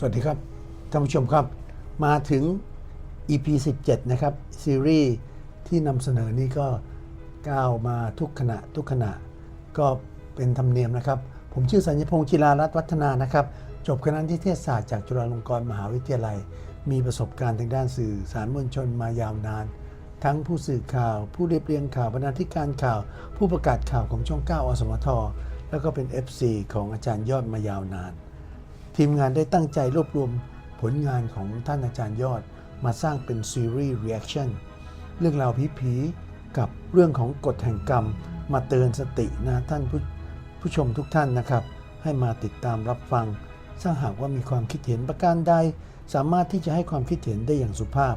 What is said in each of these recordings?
สวัสดีครับท่านผู้ชมครับ มาถึง EP 17 นะครับ ซีรีส์ที่นำเสนอนี้ก็ก้าวมาทุกขณะทุกขณะ ก็เป็นธรรมเนียมนะครับ ผมชื่อสัญญพงศ์จิรารัตวัฒนานะครับ จบคณะนิเทศศาสตร์จากจุฬาลงกรณ์มหาวิทยาลัย มีประสบการณ์ทางด้านสื่อสารมวลชนมายาวนาน ทั้งผู้สื่อข่าว ผู้เรียบเรียงข่าวบรรณาธิการข่าว ผู้ประกาศข่าวของช่อง 9 อสมท แล้วก็เป็น FC ของอาจารย์ยอดมายาวนาน ทีมงานได้ตั้งใจรวบรวมผลงานของท่านอาจารย์ยอด มาสร้างเป็นซีรีส์ reaction เรื่องราวผีๆกับเรื่องของกฎแห่งกรรม มาเตือนสตินะท่านผู้ผู้ชมทุกท่านนะครับ ให้มาติดตามรับฟัง ถ้าหากว่ามีความคิดเห็นประการใด สามารถที่จะให้ความคิดเห็นได้อย่างสุภาพ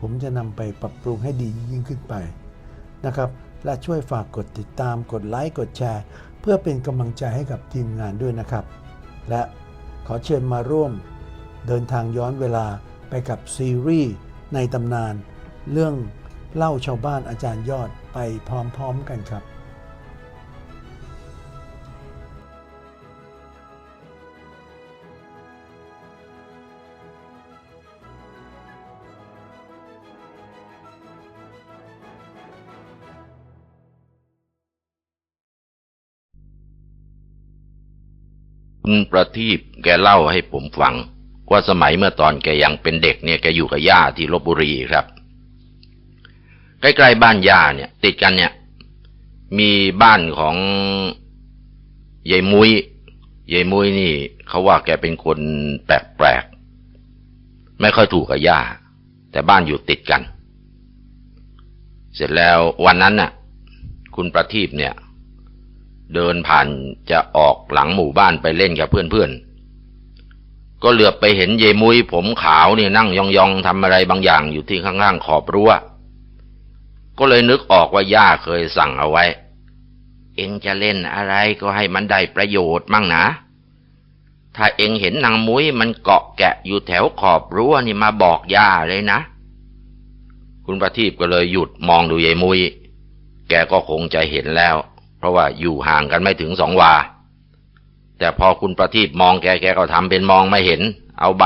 ผมจะนำไปปรับปรุงให้ดียิ่งขึ้นไปนะครับ และช่วยฝากกดติดตาม กดไลค์ กดแชร์ เพื่อเป็นกำลังใจให้กับทีมงานด้วยนะครับ และ ขอเชิญมาร่วม เดินทางย้อนเวลาไปกับซีรีส์ในตำนาน เรื่องเล่าชาวบ้านอาจารย์ยอดไปพร้อมๆกันครับ คุณประทีปแกเล่าให้ผมฟัง ว่าสมัยเมื่อตอนแกยังเป็นเด็กเนี่ยแกอยู่กับย่าที่ลบบุรีครับ ใกล้ๆบ้านย่าเนี่ย ติดกันเนี่ย มีบ้านของยายมุยยายมุยนี่เขาว่าแกเป็นคนแปลกๆไม่ค่อยถูกกับย่า แต่บ้านอยู่ติดกัน เสร็จแล้ววันนั้นน่ะ คุณประทีปเนี่ย เดินผ่านจะออกหลังหมู่บ้านไปเล่นกับเพื่อนๆ ก็เหลือบไปเห็นเยมุยผมขาวนี่นั่งยองๆทำอะไรบางอย่างอยู่ที่ข้างๆขอบรั้ว ก็เลยนึกออกว่าย่าเคยสั่งเอาไว้ เอ็งจะเล่นอะไรก็ให้มันได้ประโยชน์มั่งนะ ถ้าเอ็งเห็นนางมุ้ยมันเกาะแกะอยู่แถวขอบรั้วนี่มาบอกย่าเลยนะ คุณประทีปก็เลยหยุดมองดูยายมุยแกก็คงจะเห็นแล้ว เพราะว่าอยู่ห่างกันไม่ถึงสองวา แต่พอคุณประทีปมองแกแกก็ทำเป็นมองไม่เห็น เอาใบ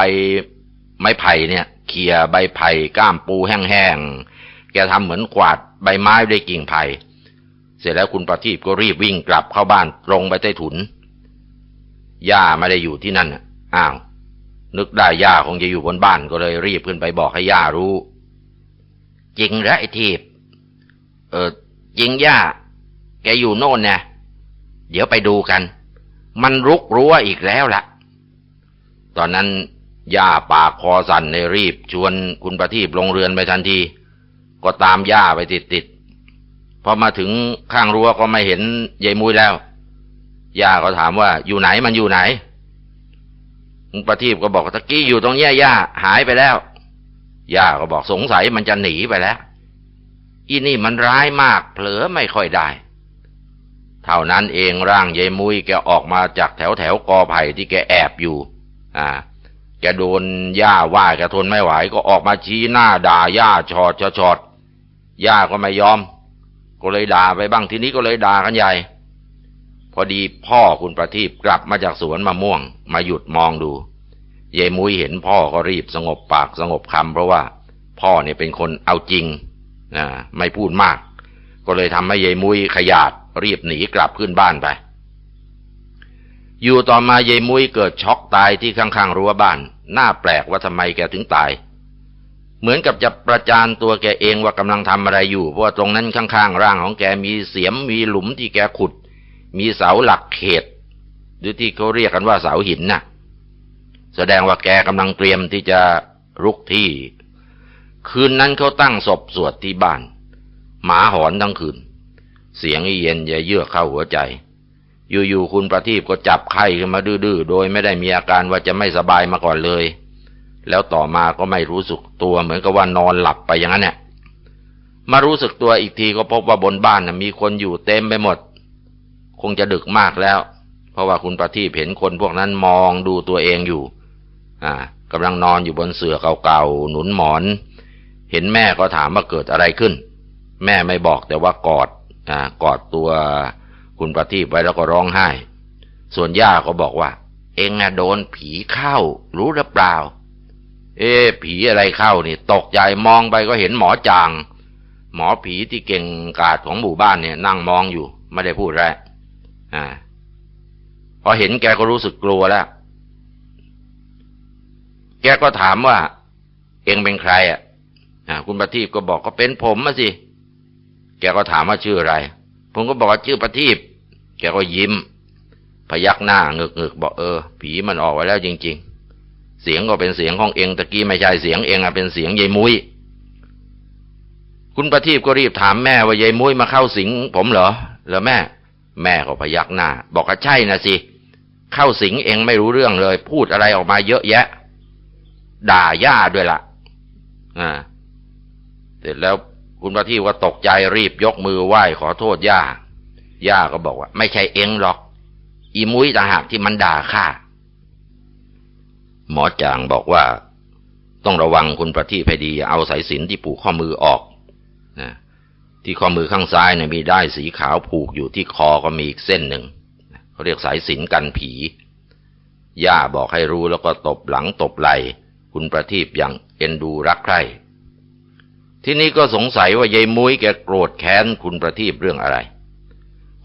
ไม้ไผ่เนี่ยเขี่ยใบไผ่ก้ามปูแห้งๆ แกทำเหมือนกวาดใบไม้ด้วยกิ่งไผ่ เสร็จแล้วคุณประทีปก็รีบวิ่งกลับเข้าบ้านตรงไปใต้ถุน ย่าไม่ได้อยู่ที่นั่นอ้าว นึกได้ย่าคงจะอยู่บนบ้านก็เลยรีบขึ้นไปบอกให้ย่ารู้ จริงหรอไอ้ทีบ เออจริงย่า แกอยู่โน่นนะเดี๋ยวไปดูกัน มันรุกรั้วอีกแล้วละ่ะ ตอนนั้นย่าปากคอสั่นในรีบชวนคุณประทีปลงเรือนไปทันที ก็ตามย่าไปติดติดๆพอมาถึงข้างรั้วก็ไม่เห็นยายมุ้ยแล้ว ย่าก็ถามว่าอยู่ไหนมันอยู่ไหน คุณประทีปก็บอกตะกี้อยู่ตรงเนี้ยย่าหายไปแล้ว ย่าก็บอกสงสัยมันจะหนีไปแล้วอีนี่มันร้ายมากเผลอไม่ค่อยได้ เท่านั้นเองร่างยายมุ้ยแกออกมาจากแถวแถวกอไผ่ที่แกแอบอยู่ อ่า แกโดนย่าว่าแกทนไม่ไหวก็ออกมาชี้หน้าด่าย่าชอดชอดชอดย่าก็ไม่ยอม ก็เลยด่าไปบ้างทีนี้ก็เลยด่ากันใหญ่ พอดีพ่อคุณประทีปกลับมาจากสวนมะม่วง มาหยุดมองดูยายมุ้ยเห็นพ่อก็รีบสงบปากสงบคำเพราะว่า พ่อเนี่ยเป็นคนเอาจริงอ่าไม่พูดมาก ก็เลยทำให้ยายมุ้ยขยาด รีบหนีกลับขึ้นบ้านไป อยู่ต่อมายายมุ้ยเกิดช็อกตายที่ข้างๆรั้วบ้าน น่าแปลกว่าทำไมแกถึงตาย เหมือนกับจะประจานตัวแกเองว่ากำลังทำอะไรอยู่ เพราะว่าตรงนั้นข้างๆร่างของแกมีเสียมมีหลุมที่แกขุด มีเสาหลักเขต หรือที่เขาเรียกกันว่าเสาหินน่ะ แสดงว่าแกกำลังเตรียมที่จะรุกที่ คืนนั้นเขาตั้งศพสวดที่บ้าน หมาหอนทั้งคืน เสียงเย็นจะเยือกเข้าหัวใจ อยู่ๆคุณประทีปก็จับไข้ขึ้นมาดื้อๆ โดยไม่ได้มีอาการว่าจะไม่สบายมาก่อนเลย แล้วต่อมาก็ไม่รู้สึกตัวเหมือนกับว่านอนหลับไปอย่างนั้นเนี่ยมารู้สึกตัวอีกทีก็พบว่าบนบ้านนะมีคนอยู่เต็มไปหมด คงจะดึกมากแล้ว เพราะว่าคุณประทีปเห็นคนพวกนั้นมองดูตัวเองอยู่ อ่ากำลังนอนอยู่บนเสื่อเก่าๆหนุนหมอน เห็นแม่ก็ถามว่าเกิดอะไรขึ้น แม่ไม่บอกแต่ว่ากอด กอดตัวคุณประทีปไว้แล้วก็ร้องไห้ ส่วนย่าก็บอกว่า เองอะโดนผีเข้า รู้หรือเปล่า เอ๊ะผีอะไรเข้านี่ตกใจมองไปก็เห็นหมอจาง หมอผีที่เก่งกาจของหมู่บ้านเนี่ย นั่งมองอยู่ไม่ได้พูดอะไรอ่าพอเห็นแกก็รู้สึกกลัวแล้ว แกก็ถามว่า เองเป็นใครอะคุณประทีปก็บอกก็เป็นผมมาสิ แกก็ถามว่าชื่ออะไร ผมก็บอกว่าชื่อประทีปแกก็ยิ้ม พยักหน้าเงึกเงึกบอกเออ ผีมันออกไว้แล้วจริง ๆ เสียงก็เป็นเสียงของเองตะกี้ไม่ใช่เสียงเองอะเป็นเสียงยายมุ้ยคุณประทีปก็รีบถามแม่ว่ายายมุ้ยมาเข้าสิงผมเหรอเหรอแม่ แม่ก็พยักหน้า บอกว่าใช่นะสิ เข้าสิงเองไม่รู้เรื่องเลย พูดอะไรออกมาเยอะแยะ ด่าย่าด้วยละ่ะ อ่า เสร็จแล้ว คุณประทีปก็ตกใจรีบยกมือไหว้ขอโทษย่า ย่าก็บอกว่า ไม่ใช่เองหรอก อีมุ้ยต่างหากที่มันด่าข้า หมอจางบอกว่า ต้องระวังคุณประทีปให้ดี เอาสายสินที่ผูกข้อมือออกนะที่ข้อมือข้างซ้ายเนี่ยมีได้ายสีขาวผูกอยู่ที่คอก็มีอีกเส้นหนึ่งเขาเรียกสายสินกันผี ย่าบอกให้รู้แล้วก็ตบหลังตบไหลคุณประทีปอย่างเอ็นดูรักใคร่ ที่นี้ก็สงสัยว่ายายมุ้ยแกโกรธแค้นคุณประทีปเรื่องอะไร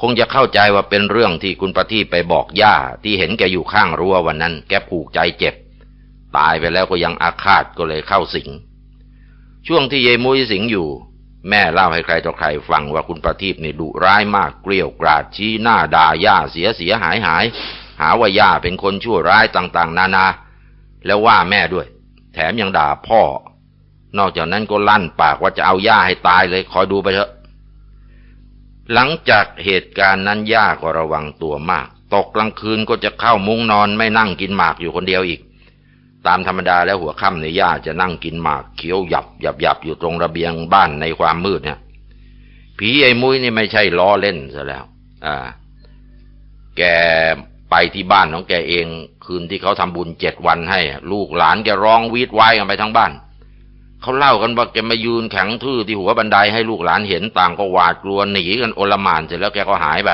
คงจะเข้าใจว่าเป็นเรื่องที่คุณประทีปไปบอกย่าที่เห็นแกอยู่ข้างรั้ววันนั้น แกผูกใจเจ็บ ตายไปแล้วก็ยังอาฆาตก็เลยเข้าสิง ช่วงที่ยายมุ้ยสิงอยู่ แม่เล่าให้ใครต่อใครฟังว่าคุณประทีปนี่ดุร้ายมากเกลี้ยวกราดชี้หน้าด่าย่าเสียเสียหายหาย หาว่าย่าเป็นคนชั่วร้ายต่างๆ นานา แล้วว่าแม่ด้วย แถมยังด่าพ่อ นอกจากนั้นก็ลั่นปากว่าจะเอาย่าให้ตายเลย คอยดูไปเถอะ หลังจากเหตุการณ์นั้นย่าก็ระวังตัวมาก ตกกลางคืนก็จะเข้ามุ้งนอนไม่นั่งกินหมากอยู่คนเดียวอีก ตามธรรมดาแล้วหัวค่ำในย่าจะนั่งกินหมากเคี้ยวหยับหยับหยับอยู่ตรงระเบียงบ้านในความมืดเนี่ยผีไอ้มุ้ยนี่ไม่ใช่ล้อเล่นซะแล้ว อ่า แกไปที่บ้านของแกเอง คืนที่เขาทำบุญเจ็ดวันให้ ลูกหลานแกร้องวีดวายกันไปทั้งบ้าน เขาเล่ากันว่าแกมายืนแข็งทื่อที่หัวบันไดให้ลูกหลานเห็นต่างก็หวาดกลัวหนีกันโอลหมานเสร็จแล้วแกก็หายไป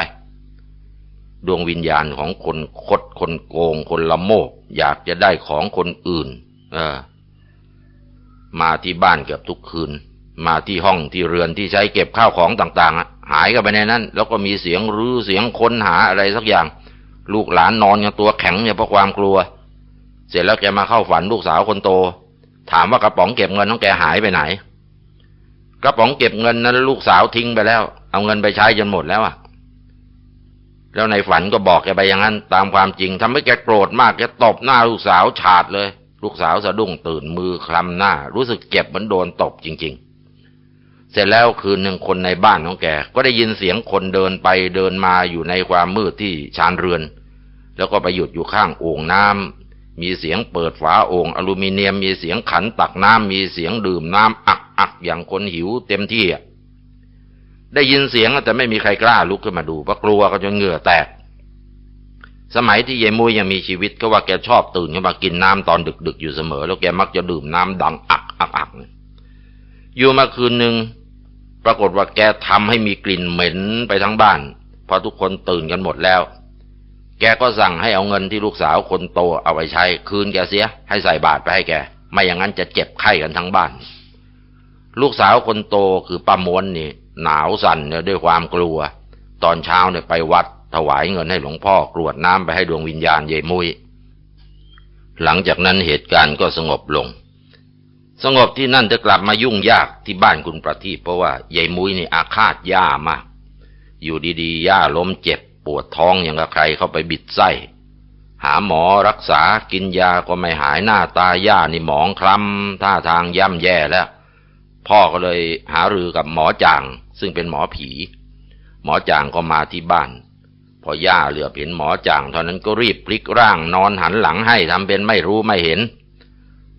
ดวงวิญญาณของคนคดคนโกง คนละโมก อยากจะได้ของคนอื่น เออ มาที่บ้านเกือบทุกคืน มาที่ห้องที่เรือนที่ใช้เก็บข้าวของต่างๆหายกันไปในนั้น แล้วก็มีเสียงรื้อเสียงค้นหาอะไรสักอย่าง ลูกหลานนอนกันตัวแข็งเนี่ยเพราะความกลัว เสร็จแล้วแกมาเข้าฝันลูกสาวคนโต ถามว่ากระป๋องเก็บเงินของแกหายไปไหน กระป๋องเก็บเงินนั้นลูกสาวทิ้งไปแล้ว เอาเงินไปใช้จนหมดแล้วอะแล้วในฝันก็บอกแกไปอย่างนั้น ตามความจริงทำให้แกโกรธมากแกตบหน้าลูกสาวฉาดเลย ลูกสาวสะดุ้งตื่นมือคลำหน้า รู้สึกเจ็บเหมือนโดนตบจริง ๆ เสร็จแล้วคืนหนึ่งคนในบ้านของแก ก็ได้ยินเสียงคนเดินไปเดินมาอยู่ในความมืดที่ชานเรือน แล้วก็ไปหยุดอยู่ข้างโอ่งน้ำ มีเสียงเปิดฝาโอ่งอลูมิเนียม มีเสียงขันตักน้ำ มีเสียงดื่มน้ำอักอักอย่างคนหิวเต็มที่ได้ยินเสียงแต่ไม่มีใครกล้าลุกขึ้นมาดูเพราะกลัวก็จนเหงื่อแตก สมัยที่ยายมุยยังมีชีวิตก็ว่าแกชอบตื่นขึ้นมากินน้ำตอนดึก ๆ อยู่เสมอ แล้วแกมักจะดื่มน้ำดังอักอักอักอยู่มาคืนหนึ่งปรากฏว่าแกทำให้มีกลิ่นเหม็นไปทั้งบ้านพอทุกคนตื่นกันหมดแล้ว แกก็สั่งให้เอาเงินที่ลูกสาวคนโตเอาไปใช้ คืนแกเสีย ให้ใส่บาตรไปให้แก ไม่อย่างนั้นจะเจ็บไข้กันทั้งบ้าน ลูกสาวคนโตคือป้ามวนนี่หนาวสั่นเนี่ยด้วยความกลัว ตอนเช้าเนี่ยไปวัด ถวายเงินให้หลวงพ่อกรวดน้ำไปให้ดวงวิญญาณยายมุย หลังจากนั้นเหตุการณ์ก็สงบลง สงบที่นั่นจะกลับมายุ่งยากที่บ้านคุณประทีปเพราะว่ายายมุ้ยนี่อาฆาตย่ามาก อยู่ดีๆย่าล้มเจ็บ ปวดท้องอย่างกับใครเข้าไปบิดไส้ หาหมอรักษากินยาก็ไม่หายหน้าตาย่านี่หมองคล้ำท่าทางย่ำแย่แล้ว พ่อก็เลยหารือกับหมอจางซึ่งเป็นหมอผี หมอจางก็มาที่บ้าน พอย่าเหลือเห็นหมอจางเท่านั้นก็รีบพลิกร่างนอนหันหลังให้ทำเป็นไม่รู้ไม่เห็น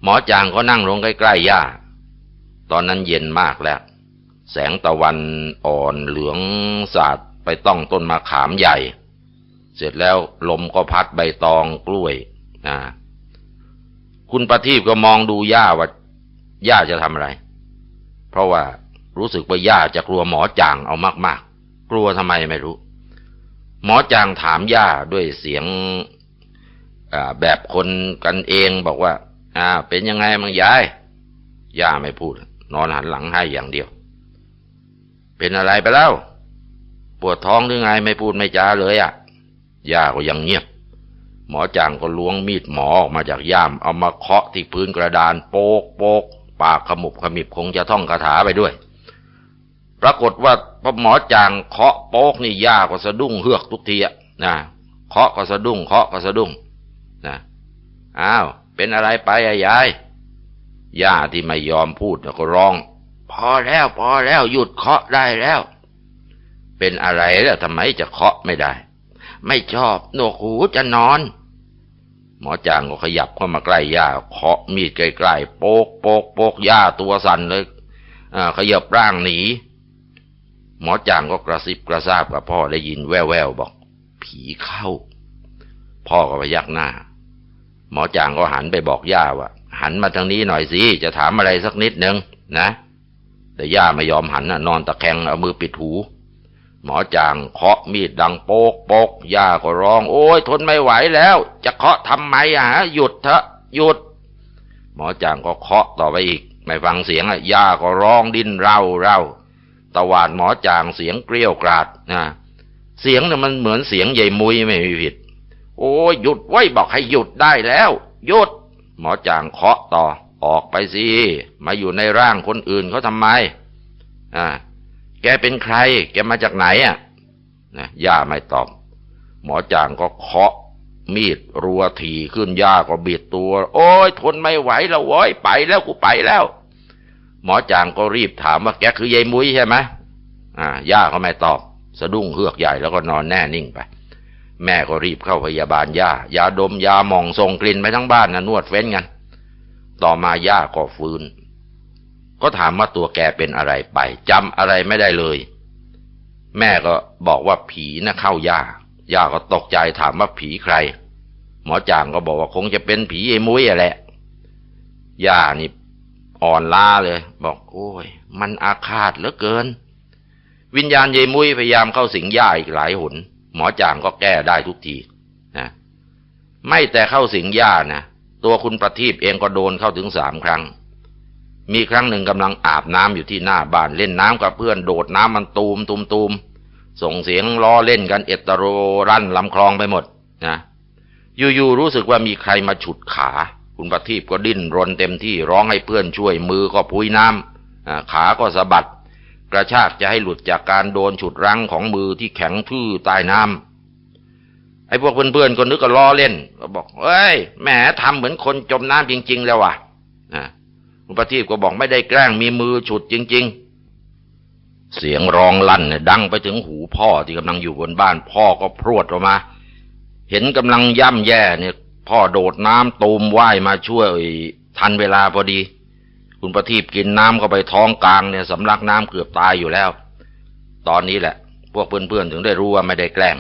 หมอจางก็นั่งลงใกล้ๆย่า ตอนนั้นเย็นมากแล้วแสงตะวันอ่อนเหลืองสาด ไปต้องต้นมะขามใหญ่ เสร็จแล้วลมก็พัดใบตองกล้วยนะคุณประทีปก็มองดูย่าว่าย่าจะทำอะไร เพราะว่ารู้สึกว่าย่าจะกลัวหมอจางเอามากๆ กลัวทำไมไม่รู้ หมอจางถามย่าด้วยเสียงแบบคนกันเองบอกว่า อ่า เป็นยังไงมังยาย ย่าไม่พูด นอนหันหลังให้อย่างเดียว เป็นอะไรไปแล้ว ปวดท้องหรือไงไม่พูดไม่จาเลยอะย่าก็ยังเงียบ หมอจางก็ล้วงมีดหมอออกมาจากย่าม เอามาเคาะที่พื้นกระดานโปกโปกปากขมุบขมิบคงจะท่องคาถาไปด้วย ปรากฏว่าพอหมอจางเคาะโปกนี่ย่าก็สะดุ้งเฮือกทุกทีอะนะเคาะก็สะดุ้งเคาะก็สะดุ้งนะอ้าวเป็นอะไรไปอะยายย่าที่ไม่ยอมพูดก็ร้อง พอแล้วพอแล้วหยุดเคาะได้แล้ว เป็นอะไรแล้วทำไมจะเคาะไม่ได้ ไม่ชอบหนวกหูจะนอน หมอจางก็ขยับเข้ามาใกล้ย่าเคาะมีดใกล้ๆโปกโปกโปกย่าตัวสั่นเลยขยับร่างหนี หมอจางก็กระซิบกระซาบกับพ่อได้ยินแว่วๆบอก ผีเข้า พ่อก็พยักหน้า หมอจางก็หันไปบอกย่าว่าหันมาทางนี้หน่อยสิจะถามอะไรสักนิดนึงนะ แต่ย่าไม่ยอมหันนอนตะแคงเอามือปิดหู หมอจางเคาะมีดดังโปกโปกย่าก็ร้อง โอ้ยทนไม่ไหวแล้ว จะเคาะทำไมอะฮะหยุดเถอะหยุด หมอจางก็เคาะต่อไปอีก ไม่ฟังเสียงอะย่าก็ร้องดิ้นเร่าเร่าตะวาดหมอจางเสียงเกลี้ยวกราดนะเสียงเนี่ยมันเหมือนเสียงใหญ่มุยไม่มีผิด โอ้ยหยุดไว้บอกให้หยุดได้แล้วหยุด หมอจางเคาะต่อออกไปสิมาอยู่ในร่างคนอื่นเขาทำไมอ่า แกเป็นใคร แกมาจากไหนอะนะย่าไม่ตอบ หมอจางก็เคาะมีดรัวถีขึ้นย่าก็บิดตัว โอ้ยทนไม่ไหวแล้วโว้ยไปแล้วกูไปแล้ว หมอจางก็รีบถามว่าแกคือยายมุ้ยใช่ไหมอ่าย่าก็ไม่ตอบ สะดุ้งเฮือกใหญ่แล้วก็นอนแน่นิ่งไป แม่ก็รีบเข้าพยาบาลย่ายาดมยาหมองส่งกลิ่นไปทั้งบ้านนะนวดเฟ้นกันต่อมาย่าก็ฟื้น ก็ถามว่าตัวแกเป็นอะไรไปจำอะไรไม่ได้เลย แม่ก็บอกว่าผีน่ะเข้าย่าย่าก็ตกใจถามว่าผีใคร หมอจางก็บอกว่าคงจะเป็นผีไอ้มุ้ยอะแหละย่านี่อ่อนล้าเลย บอก โอ้ย มันอาฆาตเหลือเกิน วิญญาณยายมุ้ยพยายามเข้าสิงย่าอีกหลายหน หมอจางก็แก้ได้ทุกทีนะไม่แต่เข้าสิงย่านะตัวคุณประทีปเองก็โดนเข้าถึงสามครั้ง มีครั้งหนึ่งกำลังอาบน้ำอยู่ที่หน้าบ้านเล่นน้ำกับเพื่อนโดดน้ำมันตูมตูมตูมส่งเสียงล้อเล่นกันเอตโรรั่นลำคลองไปหมดนะอยู่ๆรู้สึกว่ามีใครมาฉุดขา คุณประทีปก็ดิ้นรนเต็มที่ร้องให้เพื่อนช่วยมือก็พุ้ยน้ำขาก็สะบัด กระชากจะให้หลุดจากการโดนฉุดรั้งของมือที่แข็งทื่อใต้น้ำไอ้พวกเพื่อนๆก็นึกก็ล้อเล่นก็บอกเอ้ยแหมทำเหมือนคนจมน้ำจริง ๆ แล้วว่ะนะ คุณประทีปก็บอกไม่ได้แกล้งมีมือฉุดจริง ๆ เสียงร้องลั่นเนี่ยดังไปถึงหูพ่อที่กำลังอยู่บนบ้าน พ่อก็พรวดออกมา เห็นกำลังย่ำแย่เนี่ย พ่อโดดน้ำตูมว่ายมาช่วยทันเวลาพอดี คุณประทีปกินน้ำเข้าไปท้องกลางเนี่ยสำลักน้ำเกือบตายอยู่แล้ว ตอนนี้แหละ พวกเพื่อนๆถึงได้รู้ว่าไม่ได้แกล้ง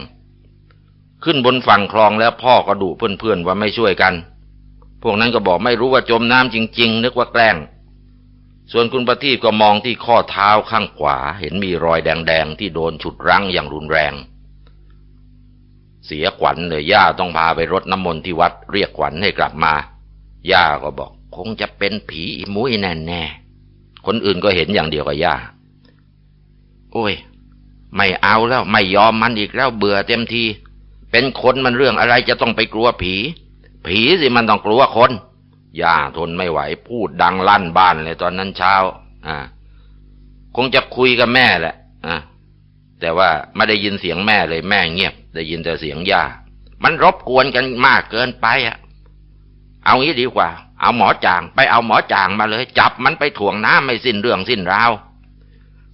ขึ้นบนฝั่งคลองแล้วพ่อก็ดุเพื่อนๆว่าไม่ช่วยกัน พวกนั้นก็บอกไม่รู้ว่าจมน้ำจริง ๆ นึกว่าแกล้ง ส่วนคุณประทีปก็มองที่ข้อเท้าข้างขวา เห็นมีรอยแดงๆ ที่โดนฉุดรั้งอย่างรุนแรง เสียขวัญเลยย่าต้องพาไปรดน้ำมนต์ที่วัดเรียกขวัญให้กลับมา ย่าก็บอก คงจะเป็นผีอีมุ้ยแน่ๆ คนอื่นก็เห็นอย่างเดียวกับย่า โอ้ย ไม่เอาแล้วไม่ยอมมันอีกแล้วเบื่อเต็มที เป็นคนมันเรื่องอะไรจะต้องไปกลัวผี ผีสิมันต้องกลัวคนย่าทนไม่ไหวพูดดังลั่นบ้านเลยตอนนั้นเช้า อ่า คงจะคุยกับแม่แหละ อ่าแต่ว่าไม่ได้ยินเสียงแม่เลยแม่เงียบ ได้ยินแต่เสียงย่า มันรบกวนกันมากเกินไปอะ เอางี้ดีกว่า เอาหมอจางไปเอาหมอจางมาเลย จับมันไปถ่วงน้ำไม่สิ้นเรื่องสิ้นราว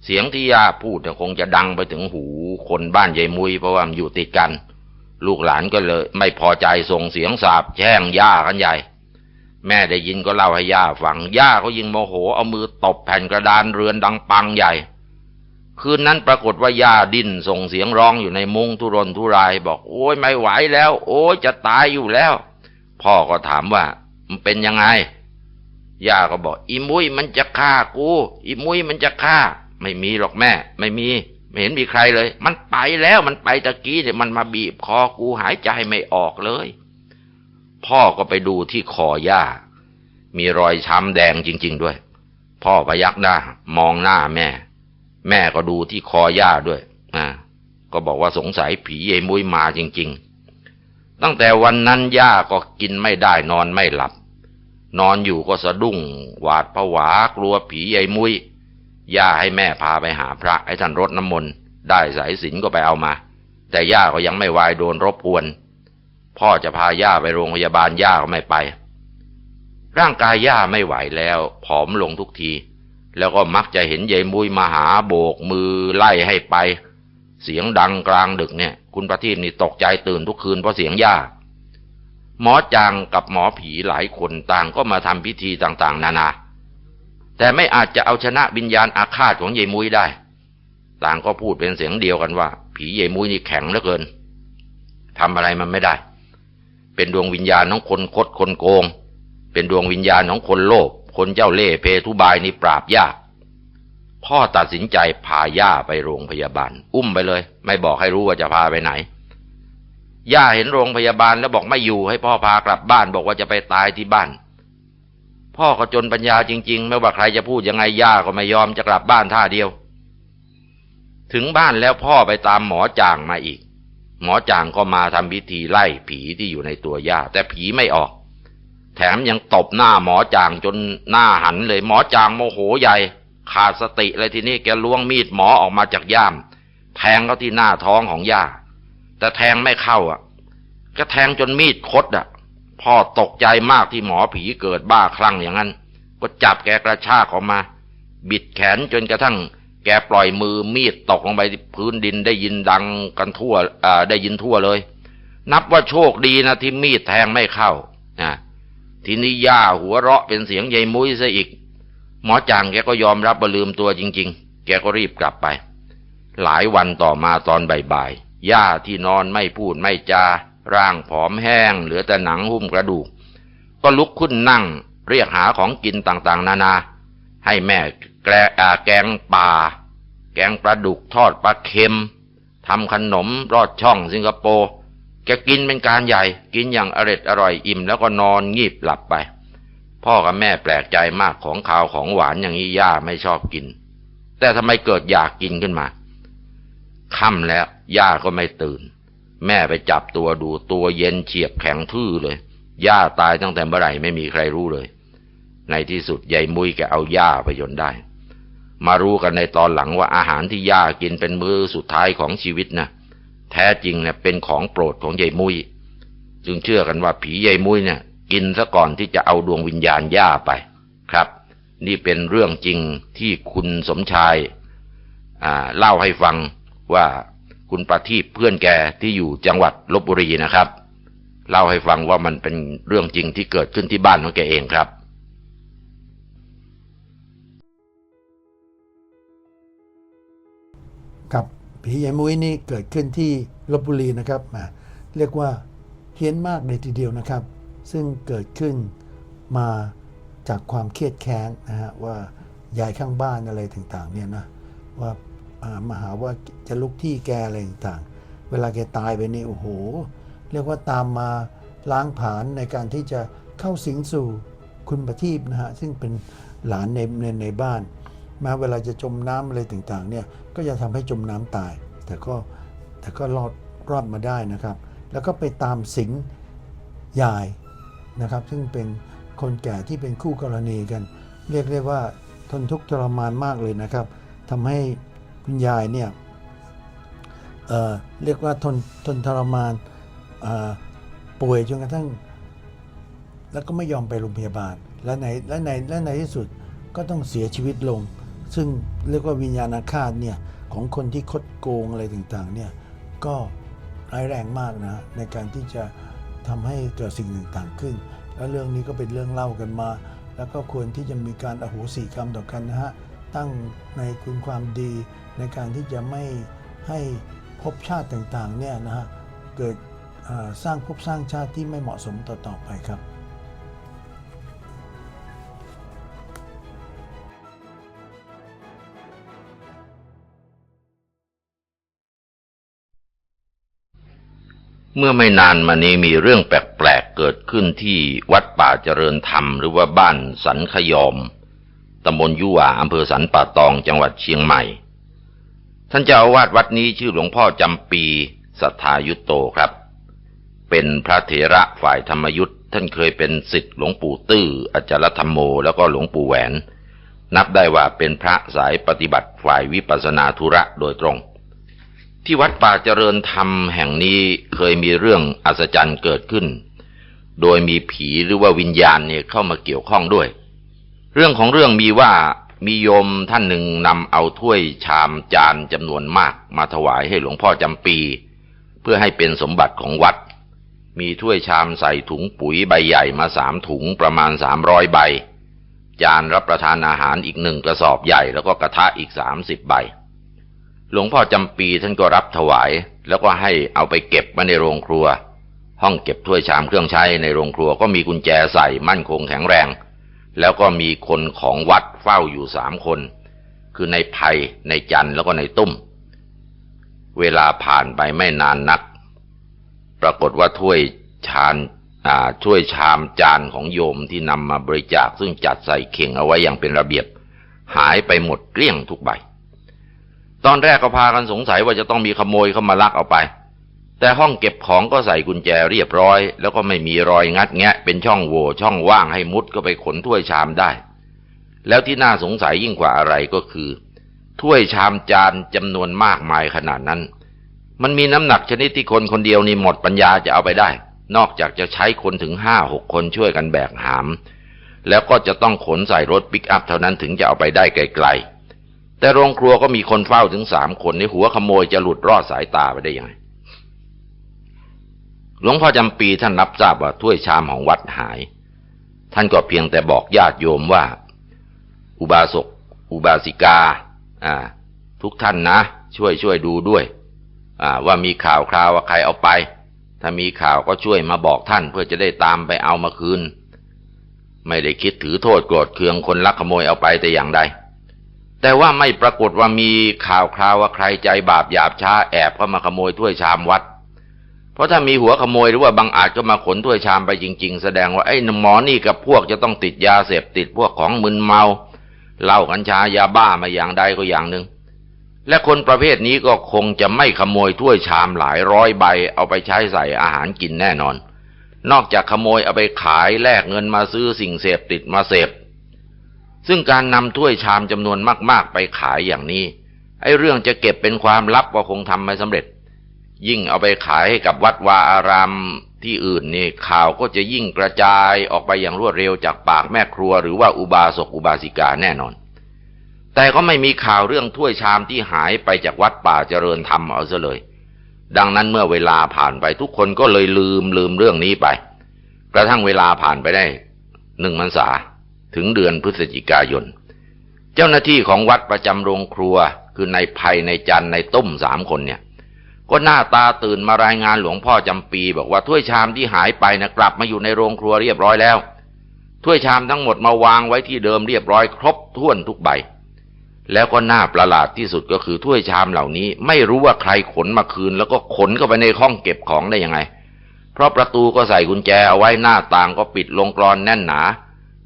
เสียงที่ย่าพูดเนี่ยคงจะดังไปถึงหูคนบ้านยายมุยเพราะว่ามันอยู่ติดกัน ลูกหลานก็เลย ไม่พอใจส่งเสียงสาบแช่งย่ากันใหญ่ แม่ได้ยินก็เล่าให้ย่าฟัง ย่าก็ยิงโมโหเอามือตบแผ่นกระดานเรือนดังปังใหญ่ คืนนั้นปรากฏว่าย่าดิ้นส่งเสียงร้องอยู่ในมุ้งทุรนทุรายบอกโอ้ยไม่ไหวแล้ว โอ้ยจะตายอยู่แล้ว พ่อก็ถามว่ามันเป็นยังไงย่าก็บอก อีมุ้ยมันจะฆ่ากู อีมุ้ยมันจะฆ่า ไม่มีหรอกแม่ ไม่มี ไม่เห็นมีใครเลย มันไปแล้วมันไปตะกี้เนี่ยมันมาบีบคอกูหายใจไม่ออกเลย พ่อก็ไปดูที่คอย่ามีรอยช้ำแดงจริง ๆด้วย พ่อพยักหน้ามองหน้าแม่ แม่ก็ดูที่คอย่าด้วยอ่าก็บอกว่าสงสัยผีไอ้มุ้ยมาจริง ๆ ตั้งแต่วันนั้นย่าก็กินไม่ได้นอนไม่หลับ นอนอยู่ก็สะดุ้ง หวาดผวากลัวผีไอ้มุ้ย ย่าให้แม่พาไปหาพระให้ท่านรดน้ำมนต์ได้สายสินก็ไปเอามา แต่ย่าก็ยังไม่วายโดนรบกวน พ่อจะพาย่าไปโรงพยาบาลย่าก็ไม่ไป ร่างกายย่าไม่ไหวแล้วผอมลงทุกที แล้วก็มักจะเห็นยายมุยมาหาโบกมือไล่ให้ไป เสียงดังกลางดึกเนี่ย คุณประทีปนี่ตกใจตื่นทุกคืนเพราะเสียงย่าหมอจางกับหมอผีหลายคนต่างก็มาทำพิธีต่างๆ นานา แต่ไม่อาจจะเอาชนะวิญญาณอาฆาตของยายมุยได้ ต่างก็พูดเป็นเสียงเดียวกันว่า ผียายมุยนี่แข็งเหลือเกินทำอะไรมันไม่ได้ เป็นดวงวิญญาณของคนคดคนโกง เป็นดวงวิญญาณของคนโลภ คนเจ้าเล่ห์เพทุบายนี่ปราบยาก พ่อตัดสินใจพาย่าไปโรงพยาบาล อุ้มไปเลย ไม่บอกให้รู้ว่าจะพาไปไหน ย่าเห็นโรงพยาบาลแล้วบอกไม่อยู่ให้พ่อพากลับบ้าน บอกว่าจะไปตายที่บ้าน พ่อก็จนปัญญาจริง ๆ ไม่ว่าใครจะพูดยังไงย่าก็ไม่ยอมจะกลับบ้านท่าเดียว ถึงบ้านแล้วพ่อไปตามหมอจางมาอีก หมอจางก็มาทำพิธีไล่ผีที่อยู่ในตัวย่า แต่ผีไม่ออก แถมยังตบหน้าหมอจางจนหน้าหันเลย หมอจางโมโหใหญ่ ขาดสติเลยทีนี้แกล้วงมีดหมอออกมาจากย่าม แทงเข้าที่หน้าท้องของย่า แต่แทงไม่เข้าอะก็แทงจนมีดคดอะ พ่อตกใจมากที่หมอผีเกิดบ้าคลั่งอย่างนั้น ก็จับแกกระชากออกมา บิดแขนจนกระทั่ง แกปล่อยมือมีดตกลงไปที่พื้นดินได้ยินดังกันทั่วได้ยินทั่วเลย นับว่าโชคดีนะที่มีดแทงไม่เข้านะทีนี้ย่าหัวเราะเป็นเสียงยายมุ้ยซะอีก หมอจางแกก็ยอมรับว่าลืมตัวจริง ๆ แกก็รีบกลับไป หลายวันต่อมาตอนบ่ายๆย่าที่นอนไม่พูดไม่จา ร่างผอมแห้งเหลือแต่หนังหุ้มกระดูก ก็ลุกขึ้นนั่งเรียกหาของกินต่างๆ นานา ให้แม่แกแกงป่า แกงปลาดุกทอดปลาเค็มทำขนมรอดช่องสิงคโปร์แกกินเป็นการใหญ่กินอย่างอร็ดอร่อยอิ่มแล้วก็นอนงีบหลับไป พ่อกับแม่แปลกใจมากของขาวของหวานอย่างนี้ย่าไม่ชอบกิน แต่ทำไมเกิดอยากกินขึ้นมาค่ำแล้วย่าก็ไม่ตื่น แม่ไปจับตัวดูตัวเย็นเฉียบแข็งทื่อเลย ย่าตายตั้งแต่เมื่อไหร่ไม่มีใครรู้เลย ในที่สุดยายมุ้ยแกเอาย่าไปจนได้ มารู้กันในตอนหลังว่าอาหารที่ย่ากินเป็นมื้อสุดท้ายของชีวิตนะแท้จริงเนี่ยเป็นของโปรดของยายมุ้ยจึงเชื่อกันว่าผียายมุ้ยเนี่ยกินซะก่อนที่จะเอาดวงวิญญาณย่าไปครับ นี่เป็นเรื่องจริงที่คุณสมชายเล่าให้ฟังว่า คุณประทีปเพื่อนแกที่อยู่จังหวัดลบบุรีนะครับ เล่าให้ฟังว่ามันเป็นเรื่องจริงที่เกิดขึ้นที่บ้านของแกเองครับ ครับผียายมุ้ยนี่เกิดขึ้นที่ลบบุรีนะครับอ่าเรียกว่าเฮี้ยนมากเลยทีเดียวนะครับ ซึ่งเกิดขึ้นมาจากความเครียดแค้นนะฮะว่ายายข้างบ้านอะไรต่างๆเนี่ยนะว่า มาหาว่าจะลุกที่แกอะไรต่างๆ เวลาแกตายไปนี่โอ้โห เรียกว่าตามมาล้างผลาญในการที่จะเข้าสิงสู่คุณประทีปนะฮะซึ่งเป็นหลานในในในบ้าน มาเวลาจะจมน้ำอะไรต่างๆเนี่ยก็จะทำให้จมน้ำตาย แต่ก็แต่ก็รอดรอดมาได้นะครับ แล้วก็ไปตามสิงยายนะครับ ซึ่งเป็นคนแก่ที่เป็นคู่กรณีกัน เรียกได้ว่าทนทุกข์ทรมานมากเลยนะครับทำให้ คุณยายเนี่ยเเรียกว่าทนทนทรมานป่วยจนกระทั่ง แล้วก็ไม่ยอมไปโรงพยาบาล และในและในและในที่สุดก็ต้องเสียชีวิตลง ซึ่งเรียกว่าวิญญาณอาฆาตเนี่ยของคนที่คดโกงอะไรต่างๆเนี่ยก็ร้ายแรงมากนะในการที่จะทำให้เกิดสิ่งต่างๆขึ้น และเรื่องนี้ก็เป็นเรื่องเล่ากันมา แล้วก็ควรที่จะมีการอโหสิกรรมต่อกันนะฮะ ตั้งในคุณความดี ในการที่จะไม่ให้ภพชาติต่างๆเนี่ยนะฮะเกิดสร้างภพสร้างชาติที่ไม่เหมาะสมต่อๆไปครับเมื่อไม่นานมานี้มีเรื่องแปลกๆเกิดขึ้นที่วัดป่าเจริญธรรมหรือว่าบ้านสันขยอม ตำบลยุวาอำเภอสันป่าตองจังหวัดเชียงใหม่ ท่านเจ้าอาวาสวัดนี้ชื่อหลวงพ่อจำปีสัทธายุตโตครับ เป็นพระเถระฝ่ายธรรมยุทธ์ท่านเคยเป็นศิษย์หลวงปู่ตื้ออาจารธรรมโม แล้วก็หลวงปู่แหวน นับได้ว่าเป็นพระสายปฏิบัติฝ่ายวิปัสนาธุระโดยตรง ที่วัดป่าเจริญธรรมแห่งนี้เคยมีเรื่องอัศจรรย์เกิดขึ้น โดยมีผีหรือว่าวิญญาณเนี่ยเข้ามาเกี่ยวข้องด้วย เรื่องของเรื่องมีว่า มีโยมท่านหนึ่งนำเอาถ้วยชามจานจำนวนมาก มาถวายให้หลวงพ่อจำปี เพื่อให้เป็นสมบัติของวัด มีถ้วยชามใส่ถุงปุ๋ยใบใหญ่มาสามถุงประมาณสามร้อยใบ จานรับประทานอาหารอีกหนึ่งกระสอบใหญ่แล้วก็กระทะอีกสามสิบใบ หลวงพ่อจำปีท่านก็รับถวาย แล้วก็ให้เอาไปเก็บไว้ในโรงครัว ห้องเก็บถ้วยชามเครื่องใช้ในโรงครัวก็มีกุญแจใส่มั่นคงแข็งแรง แล้วก็มีคนของวัดเฝ้าอยู่สามคน คือในภัยในจันแล้วก็ในตุ้ม เวลาผ่านไปไม่นานนัก ปรากฏว่าถ้วยชานอ่วยชามจานของโยมที่นำมาบริจาคซึ่งจัดใส่เข่งเอาไว้อย่างเป็นระเบียบ หายไปหมดเกลี้ยงทุกใบ ตอนแรกก็พากันสงสัยว่าจะต้องมีขโมยเข้ามาลักเอาไป แต่ห้องเก็บของก็ใส่กุญแจเรียบร้อย แล้วก็ไม่มีรอยงัดแงะ เป็นช่องโหว่ช่องว่างให้มุดก็ไปขนถ้วยชามได้ แล้วที่น่าสงสัยยิ่งกว่าอะไรก็คือ ถ้วยชามจานจำนวนมากมายขนาดนั้น มันมีน้ำหนักชนิดที่คนคนเดียวนี่หมดปัญญาจะเอาไปได้ นอกจากจะใช้คนถึงห้าหกคนช่วยกันแบกหาม แล้วก็จะต้องขนใส่รถปิกอัพเท่านั้นถึงจะเอาไปได้ไกลๆแต่โรงครัวก็มีคนเฝ้าถึงสามคนในหัวขโมยจะหลุดรอดสายตาไปได้ยังไง หลวงพ่อจำปีท่านรับทราบว่าถ้วยชามของวัดหาย ท่านก็เพียงแต่บอกญาติโยมว่า อุบาสกอุบาสิกา อ่า ทุกท่านนะ ช่วยช่วยดูด้วย อ่า ว่ามีข่าวคราวว่าใครเอาไป ถ้ามีข่าวก็ช่วยมาบอกท่านเพื่อจะได้ตามไปเอามาคืน ไม่ได้คิดถือโทษโกรธเคืองคนลักขโมยเอาไปแต่อย่างใดแต่ว่าไม่ปรากฏว่ามีข่าวคราวว่าใครใจบาปหยาบช้าแอบเข้ามาขโมยถ้วยชามวัด เพราะถ้ามีหัวขโมยหรือว่าบางอาจก็มาขนถ้วยชามไปจริง ๆ แสดงว่าไอ้หมอนี่กับพวกจะต้องติดยาเสพติดพวกของมึนเมาเหล้ากัญชายาบ้ามาอย่างใดก็อย่างหนึ่งและคนประเภทนี้ก็คงจะไม่ขโมยถ้วยชามหลายร้อยใบ เอาไปใช้ใส่อาหารกินแน่นอน นอกจากขโมยเอาไปขายแลกเงินมาซื้อสิ่งเสพติดมาเสพ ซึ่งการนำถ้วยชามจำนวนมากๆไปขายอย่างนี้ ไอ้เรื่องจะเก็บเป็นความลับก็คงทำไม่สำเร็จ ยิ่งเอาไปขายให้กับวัดวาอารามที่อื่นนี่ข่าวก็จะยิ่งกระจายออกไปอย่างรวดเร็วจากปากแม่ครัว หรือว่าอุบาสกอุบาสิกาแน่นอน แต่ก็ไม่มีข่าวเรื่องถ้วยชามที่หายไปจากวัดป่าเจริญธรรมเอาซะเลย ดังนั้นเมื่อเวลาผ่านไปทุกคนก็เลยลืมลืมเรื่องนี้ไป กระทั่งเวลาผ่านไปได้หนึ่งพรรษาถึงเดือนพฤศจิกายน เจ้าหน้าที่ของวัดประจำโรงครัว คือในภัยในจันในต้มสามคนเนี่ย ก็หน้าตาตื่นมารายงานหลวงพ่อจำปี บอกว่าถ้วยชามที่หายไปนะกลับมาอยู่ในโรงครัวเรียบร้อยแล้ว ถ้วยชามทั้งหมดมาวางไว้ที่เดิมเรียบร้อยครบถ้วนทุกใบ แล้วก็น่าประหลาดที่สุดก็คือถ้วยชามเหล่านี้ ไม่รู้ว่าใครขนมาคืน แล้วก็ขนเข้าไปในห้องเก็บของได้ยังไง เพราะประตูก็ใส่กุญแจเอาไว้หน้าต่างก็ปิดลงกรอนแน่นหนา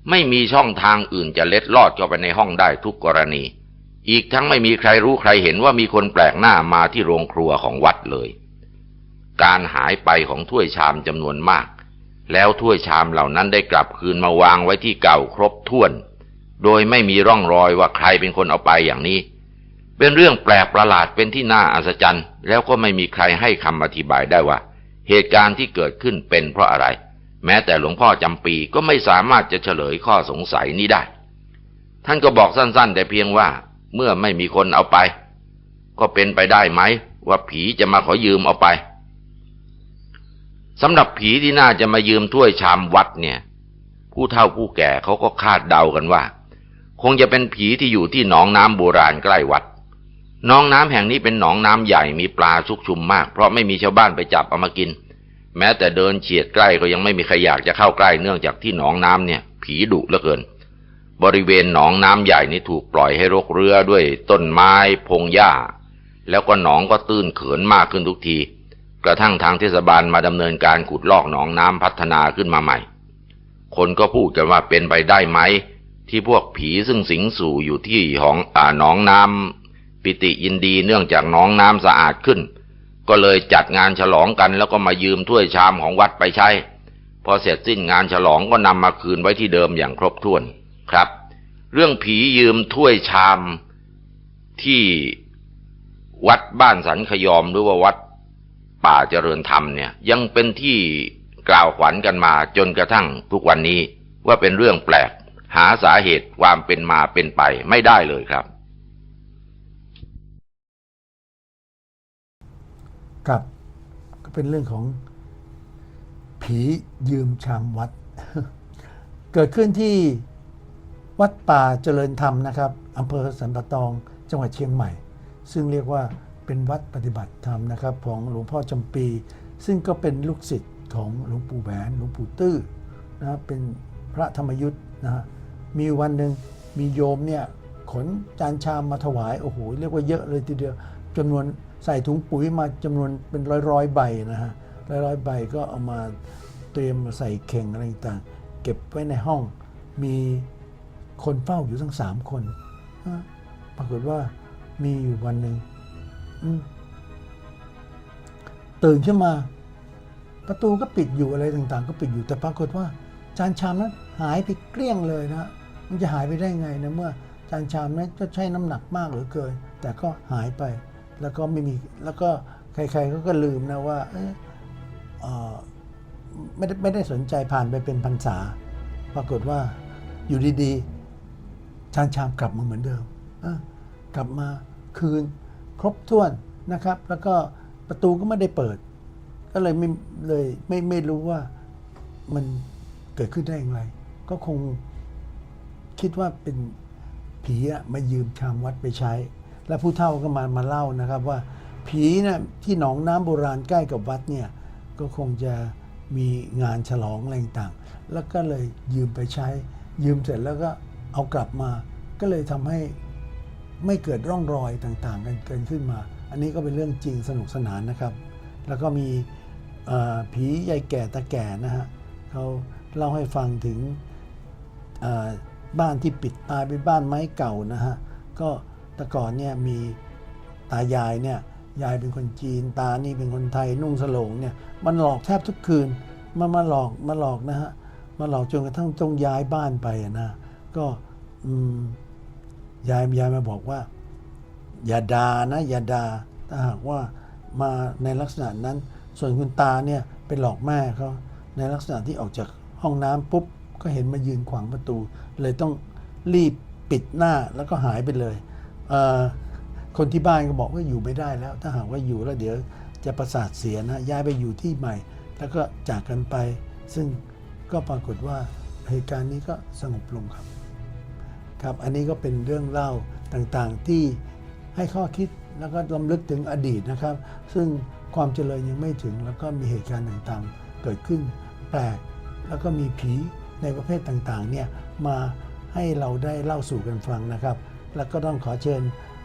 ไม่มีช่องทางอื่นจะเล็ดลอดเข้าไปในห้องได้ทุกกรณี อีกทั้งไม่มีใครรู้ใครเห็นว่ามีคนแปลกหน้ามาที่โรงครัวของวัดเลย การหายไปของถ้วยชามจำนวนมาก แล้วถ้วยชามเหล่านั้นได้กลับคืนมาวางไว้ที่เก่าครบถ้วน โดยไม่มีร่องรอยว่าใครเป็นคนเอาไปอย่างนี้ เป็นเรื่องแปลกประหลาดเป็นที่น่าอัศจรรย์ แล้วก็ไม่มีใครให้คำอธิบายได้ว่า เหตุการณ์ที่เกิดขึ้นเป็นเพราะอะไร แม้แต่หลวงพ่อจำปีก็ไม่สามารถจะเฉลยข้อสงสัยนี้ได้ ท่านก็บอกสั้นๆ แต่เพียงว่า เมื่อไม่มีคนเอาไป ก็เป็นไปได้ไหม ว่าผีจะมาขอยืมเอาไปสำหรับผีที่น่าจะมายืมถ้วยชามวัดเนี่ย ผู้เฒ่าผู้แก่เขาก็คาดเดากันว่า คงจะเป็นผีที่อยู่ที่หนองน้ำโบราณใกล้วัดหนองน้ำแห่งนี้เป็นหนองน้ำใหญ่มีปลาชุกชุมมาก เพราะไม่มีชาวบ้านไปจับเอามากิน แม้แต่เดินเฉียดใกล้ก็ยังไม่มีใครอยากจะเข้าใกล้เนื่องจากที่หนองน้ำเนี่ย ผีดุเหลือเกิน บริเวณหนองน้ำใหญ่นี้ถูกปล่อยให้รกเรือด้วยต้นไม้ พงหญ้า แล้วก็หนองก็ตื้นเขินมากขึ้นทุกที กระทั่งทางเทศบาลมาดำเนินการขุดลอกหนองน้ำพัฒนาขึ้นมาใหม่ คนก็พูดกันว่าเป็นไปได้ไหม ที่พวกผีซึ่งสิงสู่อยู่ที่ของอ่าหนองน้ำปิติยินดีเนื่องจากหนองน้ำสะอาดขึ้น ก็เลยจัดงานฉลองกันแล้วก็มายืมถ้วยชามของวัดไปใช้พอเสร็จสิ้นงานฉลองก็นำมาคืนไว้ที่เดิมอย่างครบถ้วน ครับ เรื่องผียืมถ้วยชามที่วัดบ้านสันขยอมหรือว่าวัดป่าเจริญธรรมเนี่ย ยังเป็นที่กล่าวขวัญกันมาจนกระทั่งทุกวันนี้ว่าเป็นเรื่องแปลก หาสาเหตุความเป็นมาเป็นไปไม่ได้เลยครับครับก็เป็นเรื่องของผียืมชามวัด เกิดขึ้นที่ วัดป่าเจริญธรรมนะครับอำเภอสันปะตองจังหวัดเชียงใหม่ ซึ่งเรียกว่าเป็นวัดปฏิบัติธรรมนะครับของหลวงพ่อจำปี ซึ่งก็เป็นลูกศิษย์ของหลวงปู่แหวนหลวงปู่ตื้อนะเป็นพระธรรมยุทธ์นะมีวันหนึ่งมีโยมเนี่ยขนจานชามมาถวายโอ้โหเรียกว่าเยอะเลยทีเดียวจำนวนใส่ถุงปุ๋ยมาจำนวนเป็นร้อยร้อยใบนะฮะร้อยร้อยใบก็เอามาเตรียมใส่เข่งอะไรต่างเก็บไว้ในห้องมี คนเฝ้าอยู่ทั้งสามคนปรากฏว่ามีอยู่วันหนึ่งตื่นขึ้นมา ประตูก็ปิดอยู่อะไรต่าง ๆ ก็ปิดอยู่แต่ปรากฏว่า จานชามนั้นหายไปเกลี้ยงเลยนะมันจะหายไปได้ไงนะเมื่อ จานชามนั้นก็ใช้น้ำหนักมากเหลือเกิน แต่ก็หายไป แล้วก็ไม่มีแล้วก็ใครๆเขาก็ลืมนะว่าเออไม่ได้ไม่ได้สนใจผ่านไปเป็นพรรษา ปรากฏว่าอยู่ดีๆ จานชามกลับมาเหมือนเดิมอ้อกลับมาคืนครบถ้วนนะครับ แล้วก็ประตูก็ไม่ได้เปิด ก็เลยไม่เลยไม่ไม่รู้ว่ามันเกิดขึ้นได้อย่างไร ก็คงคิดว่าเป็นผีอะมายืมชามวัดไปใช้ แล้วผู้เฒ่าก็มามาเล่านะครับว่าผีเนี่ยที่หนองน้ำโบราณใกล้กับวัดเนี่ยก็คงจะมีงานฉลองอะไรต่างๆแล้วก็เลยยืมไปใช้ ยืมเสร็จแล้วก็ เอากลับมาก็เลยทำให้ไม่เกิดร่องรอยต่างๆ กันเกินขึ้นมา อันนี้ก็เป็นเรื่องจริงสนุกสนานนะครับ แล้วก็มีผียายแก่ตาแก่นะฮะเขาเล่าให้ฟังถึงบ้านที่ปิดตายเป็นบ้านไม้เก่านะฮะก็แต่ก่อนเนี่ยมีตายายเนี่ยยายเป็นคนจีนตานี่เป็นคนไทยนุ่งสลงเนี่ยมันหลอกแทบทุกคืนมันมาหลอกมาหลอกนะฮะมาหลอกจนกระทั่งต้องย้ายบ้านไปอะนะ ก็ยายยายมาบอกว่า อย่าดานะอย่าดาถ้าหากว่ามาในลักษณะนั้น ส่วนคุณตาเนี่ยไปหลอกแม่เขาในลักษณะที่ออกจากห้องน้ำปุ๊บก็เห็นมายืนขวางประตู เลยต้องรีบปิดหน้าแล้วก็หายไปเลยเคนที่บ้านก็บอกว่าอยู่ไม่ได้แล้ว ถ้าหากว่าอยู่แล้วเดี๋ยวจะประสาทเสียนะย้ายไปอยู่ที่ใหม่ แล้วก็จากกันไป ซึ่งก็ปรากฏว่าเหตุการณ์นี้ก็สงบลงครับ ครับอันนี้ก็เป็นเรื่องเล่าต่างๆที่ให้ข้อคิดแล้วก็ลำลึกถึงอดีตนะครับ ซึ่งความเจริญยังไม่ถึงแล้วก็มีเหตุการณ์ต่างๆ เกิดขึ้นแปลก แล้วก็มีผีในประเภทต่างๆเนี่ยมาให้เราได้เล่าสู่กันฟังนะครับ แล้วก็ต้องขอเชิญ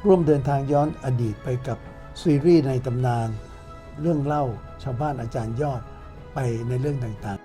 ร่วมเดินทางย้อนอดีตไปกับซีรีส์ในตำนาน เรื่องเล่าชาวบ้านอาจารย์ยอดไปในเรื่องต่างๆ